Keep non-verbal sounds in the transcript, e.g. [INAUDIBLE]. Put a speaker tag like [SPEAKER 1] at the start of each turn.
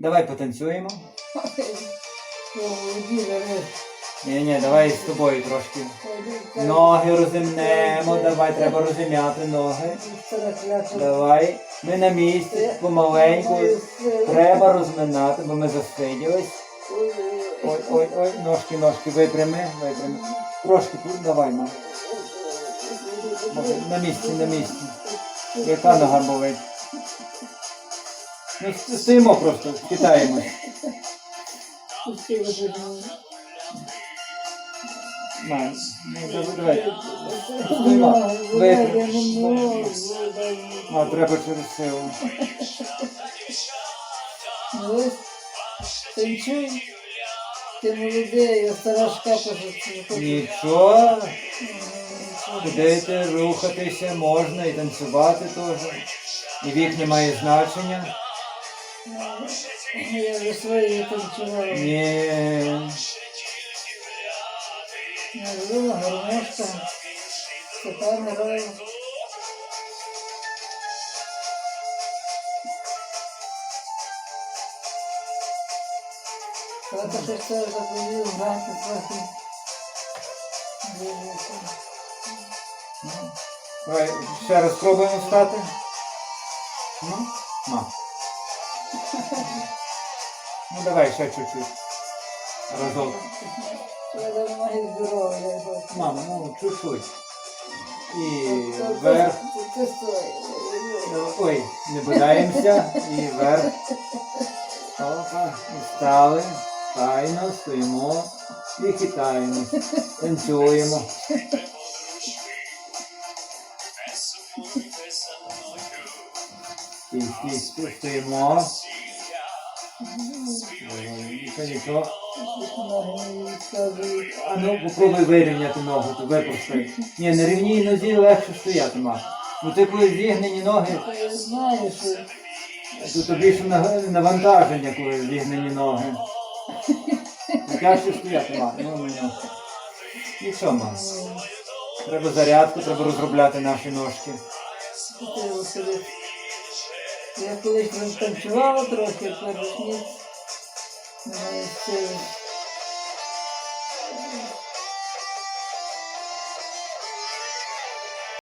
[SPEAKER 1] Давай потанцюємо. [LAUGHS] Ні, ні, давай з тобою трошки. Ноги розімнемо, давай, треба розім'яти ноги. Давай. Ми на місці, помаленьку. Треба розминати, бо ми засиділись. Ой, ой, ой, ножки, ножки, випрями, випрями. Трошки тут, давай, мам. На місці, на місці. Яка нога болить? Ну, стоїмо просто, хитаємось. Мам, ну, давай. Стоїмо. Випрями. А, треба через силу.
[SPEAKER 2] Ось, танцюй. Ти молодий, я стара шкапа.
[SPEAKER 1] Нічого. Ходити, рухатися можна і танцювати теж. І вік не має значення.
[SPEAKER 2] Я вже свої танцювала.
[SPEAKER 1] Ні.
[SPEAKER 2] Можливо, гармошка. Степан грає. Тата щось теж заповів грати трохи.
[SPEAKER 1] Давай ще раз спробуємо встати. Ну, на. Ну давай ще чуть-чуть. Разок. Мама, ну чуть-чуть. І вверх. Ой, не бодаємося. І вверх. Опа. І стали. Файно, стоїмо. І хитаємось. Танцюємо. Стій, стоїмо. Ну попробуй вирівняти ногу, то випростай. Ні, на рівній нозі легше стояти ма. Ну ти коли зігнені ноги,
[SPEAKER 2] Я знаю,
[SPEAKER 1] то тобі на- навантаження, коли зігнені ноги. Ну, Тяжче стояти ма. Ну, ну, ну. Нічого, ма. Треба зарядку, треба розробляти наші ножки.
[SPEAKER 2] Я колись танцювала трохи, перед сили.